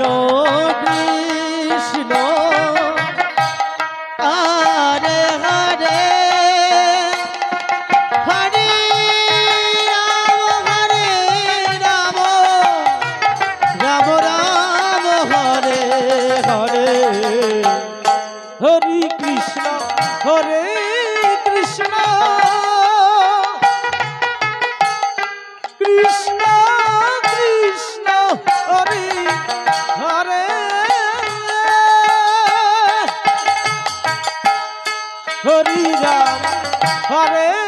रो Hari Ram Hare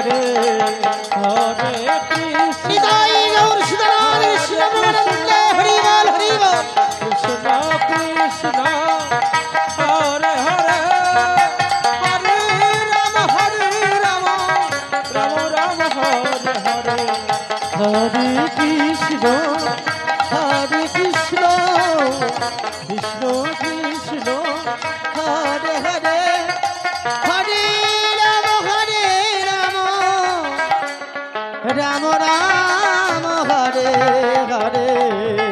Hare Ram Ram Hare Hare.